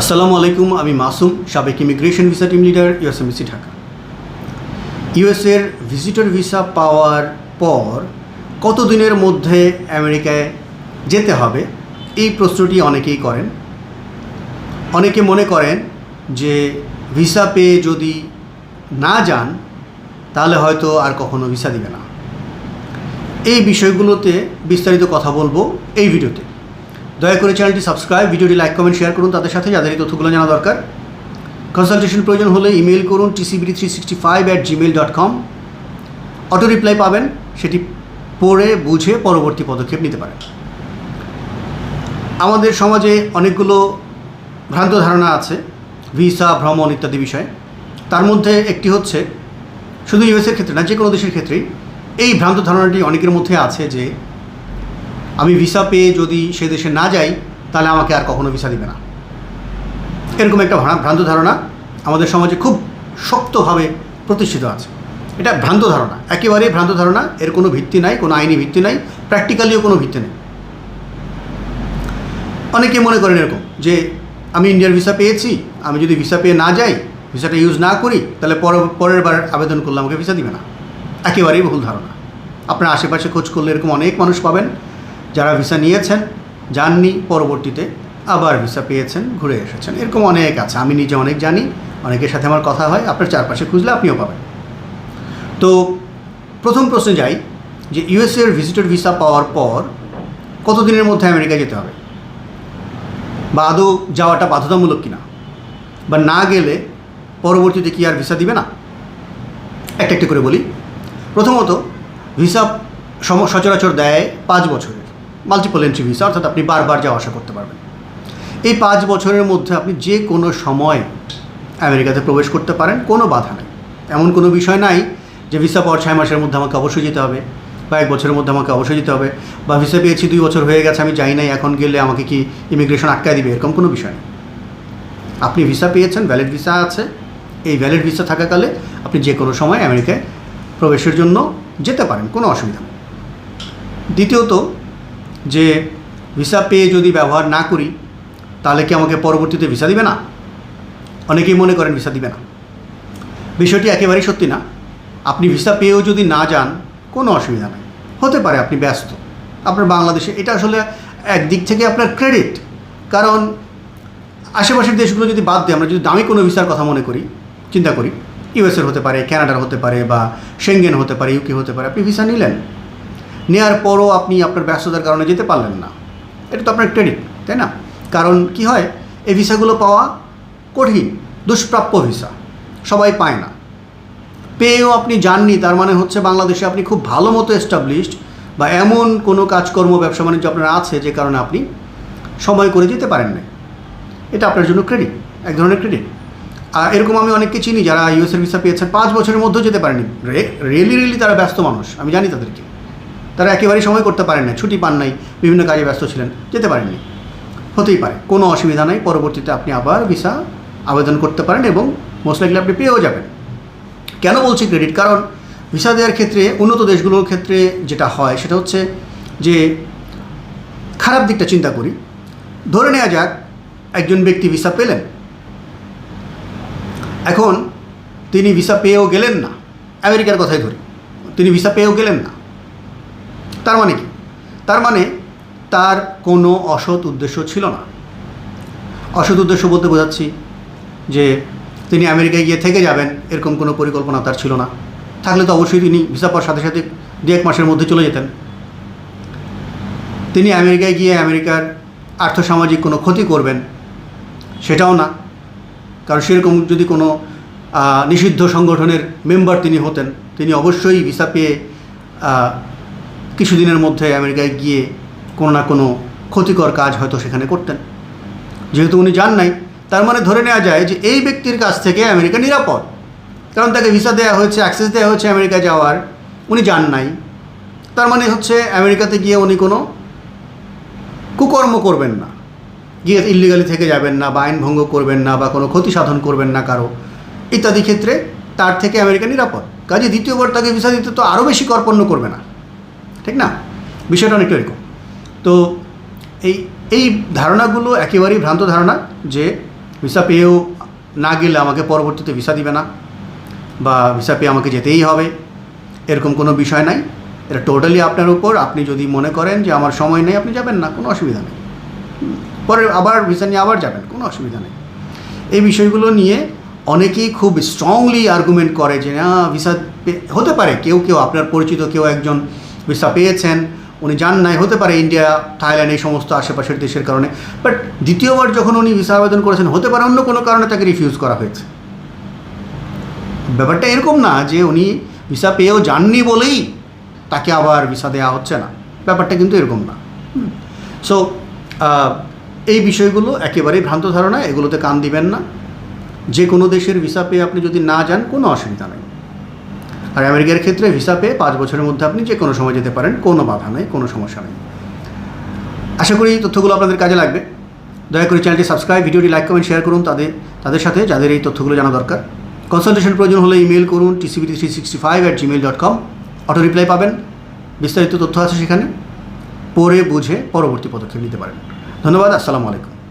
আসসালামু আলাইকুম, আমি মাসুম, সাবেক immigration visa team leader USMBC Dhaka. ইউএসের ভিজিটর ভিসা পাওয়ার পর কত দিনের মধ্যে আমেরিকায় যেতে হবে, এই প্রশ্নটি অনেকেই করেন। অনেকে মনে করেন যে ভিসা পেয়ে যদি না যান, তাহলে হয়তো আর কখনো ভিসা দিবে না। এই বিষয়গুলোতে বিস্তারিত কথা বলব এই ভিডিওতে। দয়া করে চ্যানেলটি সাবস্ক্রাইব, ভিডিওটি লাইক, কমেন্ট, শেয়ার করুন। তাদের সাথে যাদের এই তথ্যগুলো জানা দরকার। কনসালটেশন প্রয়োজন হলে ইমেল করুন TCBD three sixty five at Gmail dot com auto reply পাবেন, সেটি পড়ে, বুঝে পরবর্তী পদক্ষেপ নিতে পারেন। আমাদের সমাজে অনেকগুলো ভ্রান্ত ধারণা আছে, ভিসা, ভ্রমণ ইত্যাদি বিষয়ে। তার মধ্যে একটি হচ্ছে, শুধু ইউএসের ক্ষেত্রে না, যে কোনো দেশের ক্ষেত্রেই, এই ভ্রান্ত ধারণাটি অনেকের মধ্যে আছে যে আমি ভিসা পেয়ে যদি সে দেশে না যাই, তাহলে আমাকে আর কখনো ভিসা দিবে না। এরকম একটা ভ্রা- ভ্রান্ত ধারণা আমাদের সমাজে খুব শক্তভাবে প্রতিষ্ঠিত আছে। এটা ভ্রান্ত ধারণা। একেবারেই ভ্রান্ত ধারণা। এর কোনো ভিত্তি নাই, কোনো আইনি ভিত্তি নাই প্র্যাকটিক্যালিও কোনো ভিত্তি নেই। অনেকে মনে করেন এরকম যে, আমি ইন্ডিয়ার ভিসা পেয়েছি, আমি যদি ভিসা পেয়ে না যাই ভিসাটা ইউজ না করি, তাহলে পর পরের বার আবেদন করলে আমাকে ভিসা দিবে না। একেবারেই ভুল ধারণা। আপনার আশেপাশে খোঁজ করলে এরকম অনেক মানুষ পাবেন। যারা ভিসা নিয়েছেন, যাননি, পরবর্তীতে আবার ভিসা পেয়েছেন, ঘুরে এসেছেন। এরকম অনেক আছে। আমি নিজে অনেক জানি, অনেকের সাথে আমার কথা হয়, আপনার চারপাশে খুঁজলে আপনিও পাবেন। তো প্রথম প্রশ্নে যাই, যে ইউএসএর ভিজিটর ভিসা পাওয়ার পর কতদিনের মধ্যে আমেরিকা যেতে হবে? বা আদৌ যাওয়াটা বাধ্যতামূলক কিনা? বা না গেলে পরবর্তীতে কি আর ভিসা দিবে না? একটা একটা করে বলি। প্রথমত ভিসা সচরাচর দেয় পাঁচ বছরের। মাল্টিপল এন্ট্রি ভিসা অর্থাৎ আপনি বারবার যাওয়া আসা করতে পারবেন। এই পাঁচ বছরের মধ্যে আপনি যে কোনো সময় আমেরিকাতে প্রবেশ করতে পারেন, কোনো বাধা নেই। এমন কোনো বিষয় নাই যে ভিসা পাওয়ার ছয় মাসের মধ্যে আমাকে অবশ্যই যেতে হবে, বা এক বছরের মধ্যে আমাকে অবশ্যই যেতে হবে, বা ভিসা পেয়েছি দুই বছর হয়ে গেছে, আমি যাই নাই, এখন গেলে আমাকে কি ইমিগ্রেশন আটকায় দিবে? এরকম কোনো বিষয় নেই। আপনি ভিসা পেয়েছেন ভ্যালিড ভিসা আছে। এই ভ্যালিড ভিসা থাকাকালে আপনি যে কোনো সময় আমেরিকায় প্রবেশের জন্য যেতে পারেন, কোনো অসুবিধা নেই। দ্বিতীয়ত যে ভিসা পেয়ে যদি ব্যবহার না করি, তাহলে কি আমাকে পরবর্তীতে ভিসা দিবে না? অনেকেই মনে করেন ভিসা দিবে না। বিষয়টি একেবারেই সত্যি না। আপনি ভিসা পেয়েও যদি না যান, কোনো অসুবিধা নেই। হতে পারে আপনি ব্যস্ত। আপনার বাংলাদেশে এটা আসলে একদিক থেকে আপনার ক্রেডিট কারণ আশেপাশের দেশগুলো যদি বাদ দিই আমরা যদি দামি কোনো ভিসার কথা মনে করি, চিন্তা করি ইউএসএর হতে পারে ক্যানাডার হতে পারে বা সেঙ্গেন হতে পারে ইউকে হতে পারে, আপনি ভিসা নিলেন। নেওয়ার পরও আপনি আপনার ব্যস্ততার কারণে যেতে পারলেন না। এটা তো আপনার ক্রেডিট, তাই না? কারণ কি হয়, এই ভিসাগুলো পাওয়া কঠিন, দুষ্প্রাপ্য ভিসা, সবাই পায় না। পেয়েও আপনি যাননি, তার মানে হচ্ছে বাংলাদেশে আপনি খুব ভালো মতো এস্টাবলিশড বা এমন কোনো কাজকর্ম, ব্যবসা বাণিজ্য আপনার আছে যে কারণে আপনি সময় করে যেতে পারেন না এটা আপনার জন্য ক্রেডিট, এক ধরনের ক্রেডিট। আর এরকম আমি অনেককে চিনি যারা ইউএসএর ভিসা পেয়েছেন, পাঁচ বছরের মধ্যেও যেতে পারেনি। রিয়েলি রিয়েলি তারা ব্যস্ত মানুষ, আমি জানি তাদেরকে। তারা একেবারেই সময় করতে পারেন না ছুটি পান নাই, বিভিন্ন কাজে ব্যস্ত ছিলেন, যেতে পারেননি। হতেই পারে, কোনো অসুবিধা নাই, পরবর্তীতে আপনি আবার ভিসা আবেদন করতে পারেন এবং মোস্ট লাইকলি আপনি পেয়েও যাবেন। কেন বলছি ক্রেডিট কারণ ভিসা দেওয়ার ক্ষেত্রে, উন্নত দেশগুলোর ক্ষেত্রে যেটা হয়, সেটা হচ্ছে যে খারাপ দিকটা চিন্তা করি। ধরে নেওয়া যাক, একজন ব্যক্তি ভিসা পেলেন। এখন তিনি ভিসা পেয়েও গেলেন না। আমেরিকার কথাই ধরি। তিনি ভিসা পেয়েও গেলেন না। তার মানে কি? তার মানে তার কোনো অসৎ উদ্দেশ্য ছিল না। অসৎ উদ্দেশ্য বলতে বোঝাচ্ছি যে তিনি আমেরিকায় গিয়ে থেকে যাবেন, এরকম কোনো পরিকল্পনা তার ছিল না। থাকলে তো অবশ্যই তিনি ভিসা পাওয়ার সাথে সাথে দু এক মাসের মধ্যে চলে যেতেন। তিনি আমেরিকায় গিয়ে আমেরিকার আর্থসামাজিক কোনো ক্ষতি করবেন সেটাও না। কারণ সেরকম যদি কোনো নিষিদ্ধ সংগঠনের মেম্বার তিনি হতেন, তিনি অবশ্যই ভিসা পেয়ে কিছুদিনের মধ্যে আমেরিকায় গিয়ে কোনো না কোনো ক্ষতিকর কাজ হয়তো সেখানে করতেন। যেহেতু উনি যান নাই, তার মানে ধরে নেওয়া যায় যে এই ব্যক্তির কাছ থেকে আমেরিকা নিরাপদ। কারণ তাকে ভিসা দেওয়া হয়েছে, অ্যাক্সেস দেওয়া হয়েছে আমেরিকা যাওয়ার, উনি যান নাই। তার মানে হচ্ছে আমেরিকাতে গিয়ে উনি কোনো কুকর্ম করবেন না। গিয়ে ইলিগালি থেকে যাবেন না বা আইন ভঙ্গ করবেন না বা কোনো ক্ষতি সাধন করবেন না কারও। ইত্যাদি ক্ষেত্রে তার থেকে আমেরিকা নিরাপদ। কাজে দ্বিতীয়বার তাকে ভিসা দিতে তো আরও বেশি কর্পণ্য করবে না। ঠিক না? বিষয়টা অনেকটা এরকম। তো এই এই ধারণাগুলো একেবারেই ভ্রান্ত ধারণা যে ভিসা পেয়েও না গেলে আমাকে পরবর্তীতে ভিসা দিবে না বা ভিসা পেয়ে আমাকে যেতেই হবে, এরকম কোনো বিষয় নাই। এটা টোটালি আপনার উপর। আপনি যদি মনে করেন যে আমার সময় নেই, আপনি যাবেন না, কোনো অসুবিধা নেই। পরে আবার ভিসা নিয়ে আবার যাবেন, কোনো অসুবিধা নেই। এই বিষয়গুলো নিয়ে অনেকেই খুব স্ট্রংলি আর্গুমেন্ট করে যে, না, ভিসা হতে পারে, কেউ কেউ, আপনার পরিচিত কেউ একজন ভিসা পেয়েছেন, উনি যান নাই, হতে পারে ইন্ডিয়া থাইল্যান্ড এই সমস্ত আশেপাশের দেশের কারণে বাট দ্বিতীয়বার যখন উনি ভিসা আবেদন করেছেন, হতে পারে অন্য কোনো কারণে তাকে রিফিউজ করা হয়েছে। ব্যাপারটা এরকম না যে উনি ভিসা পেয়েও যাননি বলেই তাকে আবার ভিসা দেওয়া হচ্ছে না। ব্যাপারটা কিন্তু এরকম না। সো এই বিষয়গুলো একেবারেই ভ্রান্ত ধারণা, এগুলোতে কান দিবেন না। যে কোনো দেশের ভিসা পেয়ে আপনি যদি না যান, কোনো অসুবিধা নেই। আর আমেরিকার ক্ষেত্রে ভিসা পেয়ে পাঁচ বছরের মধ্যে আপনি যে কোনো সময় যেতে পারেন, কোনো বাধা নেই, কোনো সমস্যা নেই। আশা করি এই তথ্যগুলো আপনাদের কাজে লাগবে। দয়া করে চ্যানেলটি সাবস্ক্রাইব, ভিডিওটি লাইক, কমেন্ট, শেয়ার করুন, তাদের তাদের সাথে যাদের এই তথ্যগুলো জানা দরকার। কনসালটেশন প্রয়োজন হলে ইমেল করুন TCB three sixty five at Gmail dot com auto reply পাবেন। বিস্তারিত তথ্য আছে সেখানে। পড়ে, বুঝে পরবর্তী পদক্ষেপ নিতে পারেন। ধন্যবাদ, আসসালামু আলাইকুম।